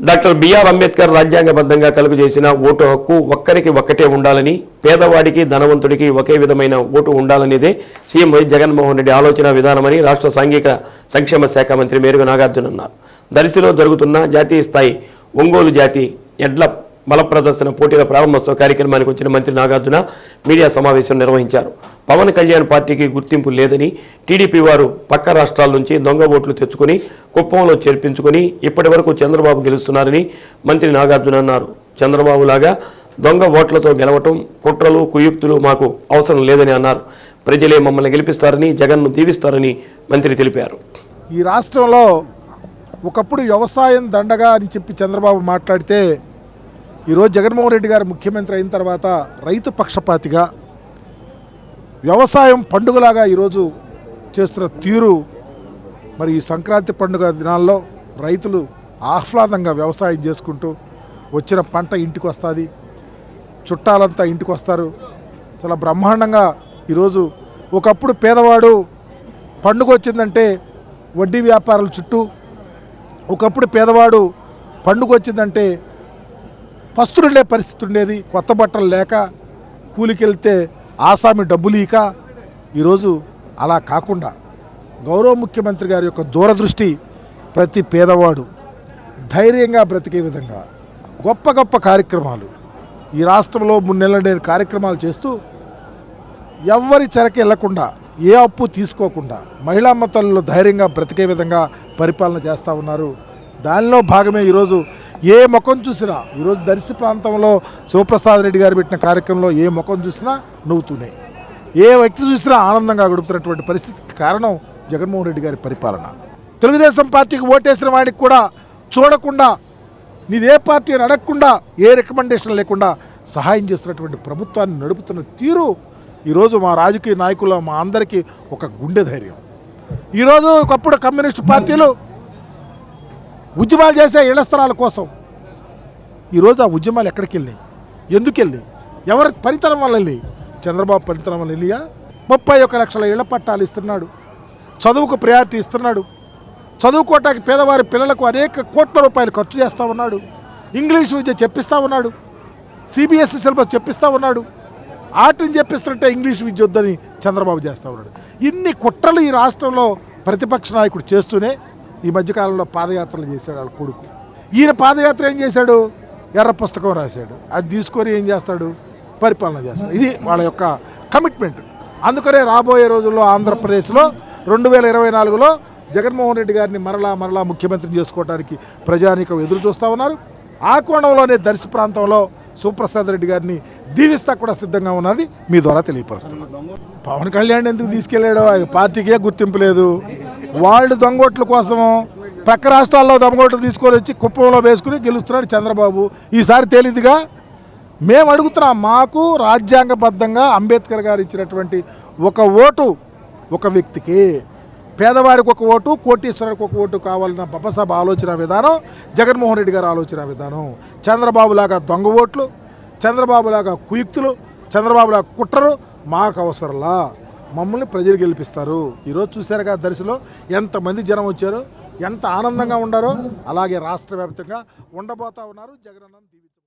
Doctor BR Ambedkar రాజ్యాంగబద్ధంగా కలుగు చేసిన ఓటు హక్కు ఒక్కరికి ఒక్కటే ఉండాలని పేదవాడికి ధనవంతుడికి ఒకే విధమైన ఓటు ఉండాలనేదే సీఎం వై జగన్మోహన్ రెడ్డి ఆలోచన విధానమని రాష్ట్ర సాంఘిక సంక్షేమ శాఖ మంత్రి మేరుగు నాగార్జున అన్నారు దరిశిలో జరుగుతున్న జాతీయ స్థాయి ఒంగోలు జాతి ఎడ్ల బల ప్రదర్శన పోటీల ప్రారంభోత్సవ కార్యక్రమానికి వచ్చిన మంత్రి నాగార్జున మీడియా సమావేశం నిర్వహించారు. పవన్ కళ్యాణ్ పార్టీకి గుర్తింపు లేదని టీడీపీ వారు పక్క రాష్ట్రాల నుంచి దొంగ ఓట్లు తెచ్చుకుని కుప్పంలో చేర్పించుకుని ఇప్పటి వరకు చంద్రబాబు గెలుస్తున్నారని మంత్రి నాగార్జున అన్నారు. చంద్రబాబు లాగా దొంగ ఓట్లతో గెలవటం కుట్రలు కుయుక్తులు మాకు అవసరం లేదని అన్నారు. ప్రజలే మమ్మల్ని గెలిపిస్తారని జగన్ను దీవిస్తారని మంత్రి తెలిపారు. ఈ రాష్ట్రంలో ఒకప్పుడు వ్యవసాయం దండగా అని చెప్పి చంద్రబాబు మాట్లాడితే ఈరోజు జగన్మోహన్ రెడ్డి గారు ముఖ్యమంత్రి అయిన తర్వాత రైతు పక్షపాతిగా వ్యవసాయం పండుగలాగా ఈరోజు చేస్తున్న తీరు మరి ఈ సంక్రాంతి పండుగ దినాల్లో రైతులు ఆహ్లాదంగా వ్యవసాయం చేసుకుంటూ వచ్చిన పంట ఇంటికి వస్తుంది చుట్టాలంతా ఇంటికి వస్తారు. చాలా బ్రహ్మాండంగా ఈరోజు ఒకప్పుడు పేదవాడు పండుగ వచ్చిందంటే వడ్డీ వ్యాపారాల చుట్టూ ఒకప్పుడు పేదవాడు పండుగ వచ్చిందంటే పస్తులుండే పరిస్థితి ఉండేది. కొత్త బట్టలు లేక కూలికి వెళ్తే ఆసామి డబ్బులు ఇక. ఈరోజు అలా కాకుండా గౌరవ ముఖ్యమంత్రి గారి యొక్క దూరదృష్టి ప్రతి పేదవాడు ధైర్యంగా బ్రతికే విధంగా గొప్ప గొప్ప కార్యక్రమాలు. ఈ రాష్ట్రంలో మూడు నెలలు నేను కార్యక్రమాలు చేస్తూ ఎవ్వరి చెరకి వెళ్ళకుండా ఏ అప్పు తీసుకోకుండా మహిళా మతాల్లో ధైర్యంగా బ్రతికే విధంగా పరిపాలన చేస్తూ ఉన్నారు. దానిలో భాగమే ఈరోజు ఏ ముఖం చూసినా ఈరోజు దర్శి ప్రాంతంలో శివప్రసాద్ రెడ్డి గారు పెట్టిన కార్యక్రమంలో ఏ ముఖం చూసినా నవ్వుతూనే. ఏ వ్యక్తి చూసినా ఆనందంగా గడుపుతున్నటువంటి పరిస్థితికి కారణం జగన్మోహన్ రెడ్డి గారి పరిపాలన. తెలుగుదేశం పార్టీకి ఓటేసిన వాడికి కూడా చూడకుండా నీదే పార్టీ అని అడగకుండా ఏ రికమెండేషన్ లేకుండా సహాయం చేస్తున్నటువంటి ప్రభుత్వాన్ని నడుపుతున్న తీరు ఈరోజు మా రాజకీయ నాయకుల మా అందరికీ ఒక గుండె ధైర్యం. ఈరోజు ఒకప్పుడు కమ్యూనిస్టు పార్టీలు ఉద్యమాలు చేసే ఇళ్ళ స్థలాల కోసం. ఈరోజు ఆ ఉద్యమాలు ఎక్కడికి వెళ్ళాయి ఎందుకు వెళ్ళాయి ఎవరి పరితరం వల్ల వెళ్ళాయి చంద్రబాబు పరితరం వల్ల వెళ్ళియా? ముప్పై ఒక్క లక్షల ఇళ్ళ పట్టాలు ఇస్తున్నాడు. చదువుకు ప్రయారిటీ ఇస్తున్నాడు. చదువుకోవటానికి పేదవారి పిల్లలకు అనేక కోట్ల రూపాయలు ఖర్చు చేస్తూ ఉన్నాడు. ఇంగ్లీష్ విద్య చెప్పిస్తూ ఉన్నాడు. సిబిఎస్ఈ సిలబస్ చెప్పిస్తూ ఉన్నాడు. ఆర్ట్ని చెప్పిస్తుంటే ఇంగ్లీష్ విద్య వద్దని చంద్రబాబు చేస్తూ ఉన్నాడు. ఇన్ని కుట్రలు ఈ రాష్ట్రంలో ప్రతిపక్ష నాయకుడు చేస్తూనే ఈ మధ్యకాలంలో పాదయాత్రలు చేశాడు వాళ్ళ కొడుకు. ఈయన పాదయాత్ర ఏం చేశాడు? ఎర్ర పుస్తకం రాశాడు. అది తీసుకొని ఏం చేస్తాడు? పరిపాలన చేస్తాడు. ఇది వాళ్ళ యొక్క కమిట్మెంట్ అందుకనే రాబోయే రోజుల్లో ఆంధ్రప్రదేశ్లో రెండు వేల ఇరవై నాలుగులో జగన్మోహన్ రెడ్డి గారిని మరలా మరలా ముఖ్యమంత్రిని చేసుకోవడానికి ప్రజానీకం ఎదురు చూస్తూ ఉన్నారు. ఆ కోణంలోనే దర్శి ప్రాంతంలో సుప్రసాద్ రెడ్డి గారిని దీవిస్తా కూడా సిద్ధంగా ఉన్నారని మీ ద్వారా తెలియపరుస్తున్నాను. పవన్ కళ్యాణ్ ఎందుకు తీసుకెళ్ళాడో? ఆయన పార్టీకే గుర్తింపు లేదు. వాళ్ళు దొంగోట్ల కోసము ప్రక్క రాష్ట్రాల్లో దొంగోట్లు తీసుకొని వచ్చి కుప్పంలో వేసుకుని గెలుస్తున్నాడు చంద్రబాబు. ఈసారి తేలిదిగా మేము అడుగుతున్నాం మాకు రాజ్యాంగబద్ధంగా అంబేద్కర్ గారు ఇచ్చినటువంటి ఒక ఓటు ఒక వ్యక్తికి. పేదవాడికి ఒక ఓటు కోటీశ్వరుడికి ఒక ఓటు కావాలన్న బపసభ ఆలోచన విధానం జగన్మోహన్ రెడ్డి గారి ఆలోచన విధానం. చంద్రబాబు లాగా దొంగ ఓట్లు చంద్రబాబు లాగా కుయుక్తులు చంద్రబాబు లాగా మాకు అవసరంలా. మమ్మల్ని ప్రజలు గెలిపిస్తారు. ఈరోజు చూశారుగా దర్శలో ఎంతమంది జనం వచ్చారో ఎంత ఆనందంగా ఉండారో అలాగే రాష్ట్ర వ్యాప్తంగా ఉండబోతా ఉన్నారు జగనన్న దీవితో